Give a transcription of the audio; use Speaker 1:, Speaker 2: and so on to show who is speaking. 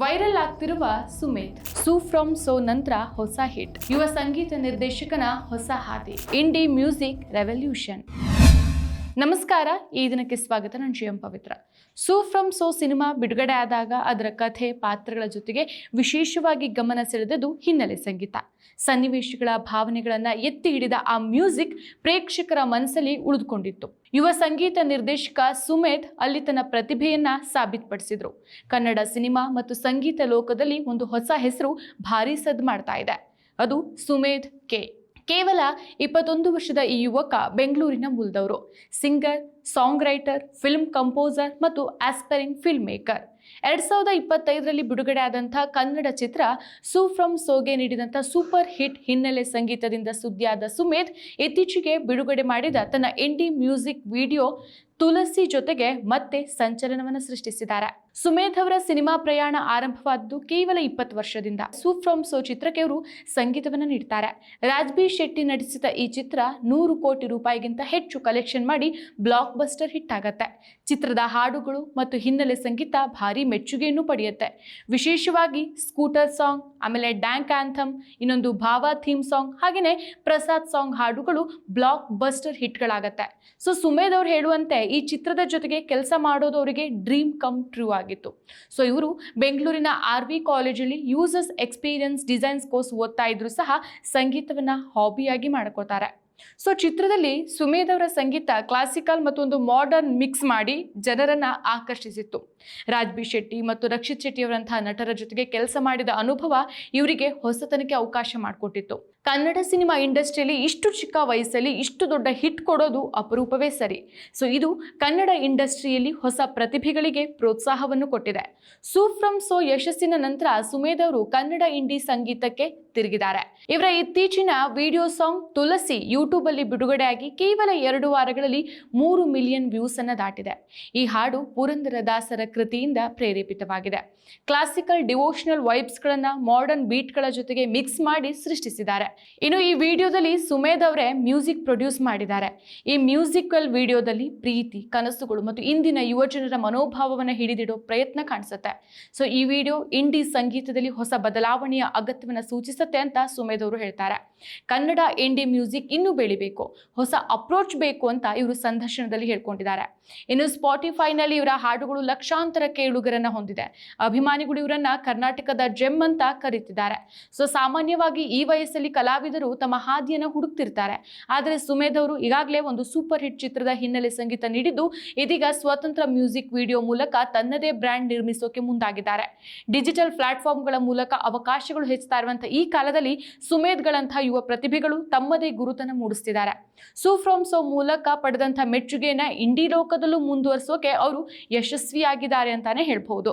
Speaker 1: Viral ಆಗ್ತಿರುವ Sumedh. Su from So ನಂತರ ಹೊಸ ಹಿಟ್. ಯುವ ಸಂಗೀತ ನಿರ್ದೇಶಕನ ಹೊಸ ಹಾದಿ. Indie music revolution. ನಮಸ್ಕಾರ, ಈ ದಿನಕ್ಕೆ ಸ್ವಾಗತ. ನಾನು Shivam Pavitra. Su from so cinema ಬಿಡುಗಡೆ ಆದಾಗ ಅದರ ಕಥೆ, ಪಾತ್ರಗಳ ಜೊತೆಗೆ ವಿಶೇಷವಾಗಿ ಗಮನ ಸೆಳೆದದ್ದು ಹಿನ್ನೆಲೆ ಸಂಗೀತ. ಸನ್ನಿವೇಶಗಳ ಭಾವನೆಗಳನ್ನು ಎತ್ತಿ ಹಿಡಿದ ಆ ಮ್ಯೂಸಿಕ್ ಪ್ರೇಕ್ಷಕರ ಮನಸ್ಸಲ್ಲಿ ಉಳಿದುಕೊಂಡಿತ್ತು. ಯುವ ಸಂಗೀತ ನಿರ್ದೇಶಕ ಸುಮೇಧ್ ಅಲ್ಲಿ ತನ್ನ ಪ್ರತಿಭೆಯನ್ನ ಸಾಬೀತುಪಡಿಸಿದ್ರು. ಕನ್ನಡ ಸಿನಿಮಾ ಮತ್ತು ಸಂಗೀತ ಲೋಕದಲ್ಲಿ ಒಂದು ಹೊಸ ಹೆಸರು ಭಾರೀ ಸದ್ ಮಾಡ್ತಾ ಇದೆ. ಅದು ಸುಮೇಧ್ ಕೆ. ಕೇವಲ ಇಪ್ಪತ್ತೊಂದು ವರ್ಷದ ಈ ಯುವಕ ಬೆಂಗಳೂರಿನ ಮೂಲದವರು. Singer song writer film composer ಮತ್ತು ಆಸ್ಪೈರಿಂಗ್ ಫಿಲ್ಮ್ ಮೇಕರ್ ಎರಡ್ ಸಾವಿರದ ಇಪ್ಪತ್ತೈದರಲ್ಲಿ ಬಿಡುಗಡೆ ಆದಂಥ ಕನ್ನಡ ಚಿತ್ರ ಸೂ ಫ್ರಮ್ ಸೋಗೆ ನೀಡಿದಂಥ ಸೂಪರ್ ಹಿಟ್ ಹಿನ್ನೆಲೆ ಸಂಗೀತದಿಂದ ಸುದ್ದಿಯಾದ ಸುಮೇಧ್ ಇತ್ತೀಚೆಗೆ ಬಿಡುಗಡೆ ಮಾಡಿದ ತನ್ನ ಇಂಡಿ ಮ್ಯೂಸಿಕ್ ವಿಡಿಯೋ ತುಳಸಿ ಜೊತೆಗೆ ಮತ್ತೆ ಸಂಚಲನವನ್ನು ಸೃಷ್ಟಿಸಿದ್ದಾರೆ. ಸುಮೇಧ್ ಅವರ ಸಿನಿಮಾ ಪ್ರಯಾಣ ಆರಂಭವಾದ್ದು ಕೇವಲ ಇಪ್ಪತ್ತು ವರ್ಷದಿಂದ. ಸೂ ಫ್ರಮ್ ಸೋ ಚಿತ್ರಕ್ಕೆ ಅವರು ಸಂಗೀತವನ್ನು ನೀಡ್ತಾರೆ. ರಾಜ್ಬಿ ಶೆಟ್ಟಿ ನಟಿಸಿದ ಈ ಚಿತ್ರ ನೂರು ಕೋಟಿ ರೂಪಾಯಿಗಿಂತ ಹೆಚ್ಚು ಕಲೆಕ್ಷನ್ ಮಾಡಿ ಬ್ಲಾಕ್ ಬಸ್ಟರ್ ಹಿಟ್ ಆಗತ್ತೆ. ಚಿತ್ರದ ಹಾಡುಗಳು ಮತ್ತು ಹಿನ್ನೆಲೆ ಸಂಗೀತ ಭಾರಿ ಮೆಚ್ಚುಗೆಯನ್ನು ಪಡೆಯುತ್ತೆ. ವಿಶೇಷವಾಗಿ ಸ್ಕೂಟರ್ ಸಾಂಗ್ ಆಮೇಲೆ ಡ್ಯಾಂಕ್ ಆಂಥಮ್, ಇನ್ನೊಂದು ಭಾವ ಥೀಮ್ ಸಾಂಗ್ ಹಾಗೆಯೇ ಪ್ರಸಾದ್ ಸಾಂಗ್ ಹಾಡುಗಳು ಬ್ಲಾಕ್ ಬಸ್ಟರ್ ಹಿಟ್ಗಳಾಗತ್ತೆ. ಸೊ ಸುಮೇಧ್ ಅವ್ರು ಹೇಳುವಂತೆ ಈ ಚಿತ್ರದ ಜೊತೆಗೆ ಕೆಲಸ ಮಾಡೋದು ಅವರಿಗೆ ಡ್ರೀಮ್ ಕಮ್ ಟ್ರೂ ಆಗಿತ್ತು. ಸೊ ಇವರು ಬೆಂಗಳೂರಿನ ಆರ್ ವಿ ಕಾಲೇಜಲ್ಲಿ ಯೂಸರ್ಸ್ ಎಕ್ಸ್ಪೀರಿಯನ್ಸ್ ಡಿಸೈನ್ಸ್ ಕೋರ್ಸ್ ಓದ್ತಾ ಇದ್ರು ಸಹ ಸಂಗೀತವನ್ನು ಹಾಬಿಯಾಗಿ ಮಾಡ್ಕೋತಾರೆ. ಸೊ ಚಿತ್ರದಲ್ಲಿ ಸುಮೇಧ್ ಅವರ ಸಂಗೀತ ಕ್ಲಾಸಿಕಲ್ ಮತ್ತು ಒಂದು ಮಾಡರ್ನ್ ಮಿಕ್ಸ್ ಮಾಡಿ ಜನರನ್ನ ಆಕರ್ಷಿಸಿತ್ತು. ರಾಜ್ಬಿ ಶೆಟ್ಟಿ ಮತ್ತು ರಕ್ಷಿತ್ ಶೆಟ್ಟಿ ಅವರಂತಹ ನಟರ ಜೊತೆಗೆ ಕೆಲಸ ಮಾಡಿದ ಅನುಭವ ಇವರಿಗೆ ಹೊಸತನಕ್ಕೆ ಅವಕಾಶ ಮಾಡಿಕೊಟ್ಟಿತ್ತು. ಕನ್ನಡ ಸಿನಿಮಾ ಇಂಡಸ್ಟ್ರಿಯಲ್ಲಿ ಇಷ್ಟು ಚಿಕ್ಕ ವಯಸ್ಸಲ್ಲಿ ಇಷ್ಟು ದೊಡ್ಡ ಹಿಟ್ ಕೊಡೋದು ಅಪರೂಪವೇ ಸರಿ. ಸೊ ಇದು ಕನ್ನಡ ಇಂಡಸ್ಟ್ರಿಯಲ್ಲಿ ಹೊಸ ಪ್ರತಿಭೆಗಳಿಗೆ ಪ್ರೋತ್ಸಾಹವನ್ನು ಕೊಟ್ಟಿದೆ. ಸೂ ಫ್ರಮ್ ಸೋ ಯಶಸ್ಸಿನ ನಂತರ ಸುಮೇಧ್ ಅವರು ಕನ್ನಡ ಇಂಡಿ ಸಂಗೀತಕ್ಕೆ ತಿರುಗಿದ್ದಾರೆ. ಇವರ ಇತ್ತೀಚಿನ ವಿಡಿಯೋ ಸಾಂಗ್ ತುಳಸಿ ಯೂಟ್ಯೂಬ್ ಅಲ್ಲಿ ಬಿಡುಗಡೆಯಾಗಿ ಕೇವಲ ಎರಡು ವಾರಗಳಲ್ಲಿ ಮೂರು ಮಿಲಿಯನ್ ವ್ಯೂಸ್ ಅನ್ನ ದಾಟಿದೆ. ಈ ಹಾಡು ಪುರಂದರದಾಸರ ಕೃತಿಯಿಂದ ಪ್ರೇರೇಪಿತವಾಗಿದೆ. ಕ್ಲಾಸಿಕಲ್ ಡಿವೋಷನಲ್ ವೈಬ್ಸ್ಗಳನ್ನು ಮಾಡರ್ನ್ ಬೀಟ್ಗಳ ಜೊತೆಗೆ ಮಿಕ್ಸ್ ಮಾಡಿ ಸೃಷ್ಟಿಸಿದ್ದಾರೆ. ಇನ್ನು ಈ ವಿಡಿಯೋದಲ್ಲಿ ಸುಮೇಧ್ ಅವರೇ ಮ್ಯೂಸಿಕ್ ಪ್ರೊಡ್ಯೂಸ್ ಮಾಡಿದ್ದಾರೆ. ಈ ಮ್ಯೂಸಿಕಲ್ ವಿಡಿಯೋದಲ್ಲಿ ಪ್ರೀತಿ, ಕನಸುಗಳು ಮತ್ತು ಇಂದಿನ ಯುವಜನರ ಮನೋಭಾವವನ್ನು ಹಿಡಿದಿಡೋ ಪ್ರಯತ್ನ ಕಾಣಿಸುತ್ತೆ. ಸೊ ಈ ವಿಡಿಯೋ ಇಂಡಿ ಸಂಗೀತದಲ್ಲಿ ಹೊಸ ಬದಲಾವಣೆಯ ಅಗತ್ಯವನ್ನು ಸೂಚಿಸುತ್ತೆ ಅಂತ ಸುಮೇಧ್ ಅವರು ಹೇಳ್ತಾರೆ. ಕನ್ನಡ ಇಂಡಿ ಮ್ಯೂಸಿಕ್ ಇನ್ನೂ ಬೆಳಿಬೇಕು, ಹೊಸ ಅಪ್ರೋಚ್ ಬೇಕು ಅಂತ ಇವರು ಸಂದರ್ಶನದಲ್ಲಿ ಹೇಳ್ಕೊಂಡಿದ್ದಾರೆ. ಇನ್ನು ಸ್ಪಾಟಿಫೈನಲ್ಲಿ ಇವರ ಹಾಡುಗಳು ಲಕ್ಷಾಂತರ ಕೇಳುಗರನ್ನ ಹೊಂದಿದೆ. ಅಭಿಮಾನಿಗಳು ಇವರನ್ನ ಕರ್ನಾಟಕದ ಜೆಮ್ ಅಂತ ಕರೀತಿದ್ದಾರೆ. ಸೊ ಸಾಮಾನ್ಯವಾಗಿ ಈ ವಯಸ್ಸಲ್ಲಿ ಕಲಾವಿದರು ತಮ್ಮ ಹಾದಿಯನ್ನು ಹುಡುಕ್ತಿರ್ತಾರೆ. ಆದರೆ ಸುಮೇಧ್ ಅವರು ಈಗಾಗಲೇ ಒಂದು ಸೂಪರ್ ಹಿಟ್ ಚಿತ್ರದ ಹಿನ್ನೆಲೆ ಸಂಗೀತ ನೀಡಿದ್ದು, ಇದೀಗ ಸ್ವತಂತ್ರ ಮ್ಯೂಸಿಕ್ ವಿಡಿಯೋ ಮೂಲಕ ತನ್ನದೇ ಬ್ರ್ಯಾಂಡ್ ನಿರ್ಮಿಸೋಕೆ ಮುಂದಾಗಿದ್ದಾರೆ. ಡಿಜಿಟಲ್ ಪ್ಲಾಟ್ಫಾರ್ಮ್ಗಳ ಮೂಲಕ ಅವಕಾಶಗಳು ಹೆಚ್ಚುತ್ತಾ ಇರುವಂತಹ ಈ ಕಾಲದಲ್ಲಿ ಸುಮೇಧ್ಗಳಂತಹ ಯುವ ಪ್ರತಿಭೆಗಳು ತಮ್ಮದೇ ಗುರುತನ್ನು ಮೂಡಿಸ್ತಿದ್ದಾರೆ. ಸೂ ಮೂಲಕ ಪಡೆದಂತಹ ಮೆಚ್ಚುಗೆಯನ್ನ ಇಂಡಿ ಲೋಕದಲ್ಲೂ ಮುಂದುವರಿಸೋಕೆ ಅವರು ಯಶಸ್ವಿಯಾಗಿದ್ದಾರೆ ಅಂತಾನೆ ಹೇಳ್ಬಹುದು.